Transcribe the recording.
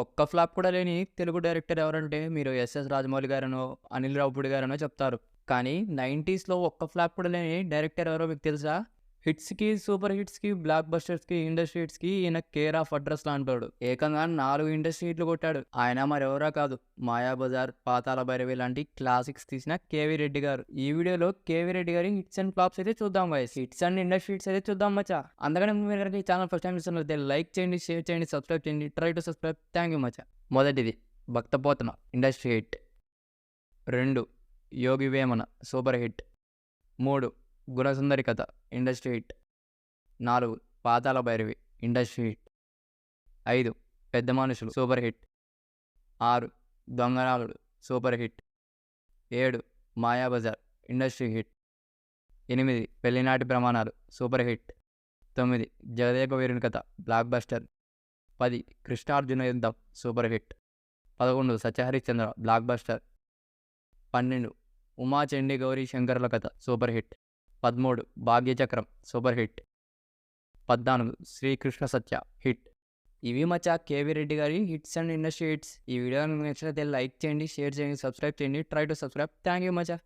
ఒక్క ఫ్లాప్ కూడా లేని తెలుగు డైరెక్టర్ ఎవరంటే మీరు ఎస్ఎస్ రాజమౌళి గారనో అనిల్ రావుపూడి గారనో చెప్తారు. కానీ నైంటీస్లో ఒక్క ఫ్లాప్ కూడా లేని డైరెక్టర్ ఎవరో మీకు తెలుసా? హిట్స్కి సూపర్ హిట్స్కి బ్లాక్ బస్టర్స్కి ఇండస్ట్రీ హిట్స్కి ఈయన కేర్ ఆఫ్ అడ్రస్ లాంటాడు. ఏకంగా నాలుగు ఇండస్ట్రీ హిట్లు కొట్టాడు. ఆయన మరెవరా కాదు. మాయాబజార్ పాతాల భైరవి లాంటి క్లాసిక్స్ తీసిన కేవీ రెడ్డి గారు. ఈ వీడియోలో కేవీ రెడ్డి గారి హిట్స్ అండ్ ఫ్లాప్స్ అయితే చూద్దాం వయసు హిట్స్ అండ్ ఇండస్ట్రీ హిట్స్ అయితే చూద్దాం మచ్చా. అందుకనే మీరు కనుక ఈ ఛానల్ ఫస్ట్ టైం చూస్తున్నట్లయితే లైక్ చేయండి షేర్ చేయండి సబ్స్క్రైబ్ చేయండి. Try to subscribe. Thank you మచ్చా. మొదటిది భక్తపోతన ఇండస్ట్రీ హిట్. రెండు యోగి వేమన సూపర్ హిట్. మూడు గుణసుందరి కథ ఇండస్ట్రీ హిట్. నాలుగు పాతాల భైరవి ఇండస్ట్రీ హిట్. ఐదు పెద్ద మనుషులు సూపర్ హిట్. ఆరు దొంగనాలుడు సూపర్ హిట్. ఏడు మాయాబజార్ ఇండస్ట్రీ హిట్. ఎనిమిది పెళ్ళినాటి ప్రమాణాలు సూపర్ హిట్. తొమ్మిది జగదేక వీరుని కథ బ్లాక్ బస్టర్. పది కృష్ణార్జున యుద్ధం సూపర్ హిట్. పదకొండు సత్యహరిశ్చంద్ర బ్లాక్ బస్టర్. పన్నెండు ఉమా చండీ గౌరీ శంకర్ల కథ సూపర్ హిట్. పదమూడు. భాగ్యచక్రం. Super hit. పద్నాలుగు. శ్రీకృష్ణ సత్య. హిట్. ఇవి మచ్చా కేవీ రెడ్డి గారి హిట్స్ అండ్ ఇండస్ట్రీ హిట్స్. ఈ వీడియో మీకు నచ్చినట్లయితే లైక్ చేయండి షేర్ చేయండి సబ్స్క్రైబ్ చేయండి. Try to subscribe. Thank you Maccha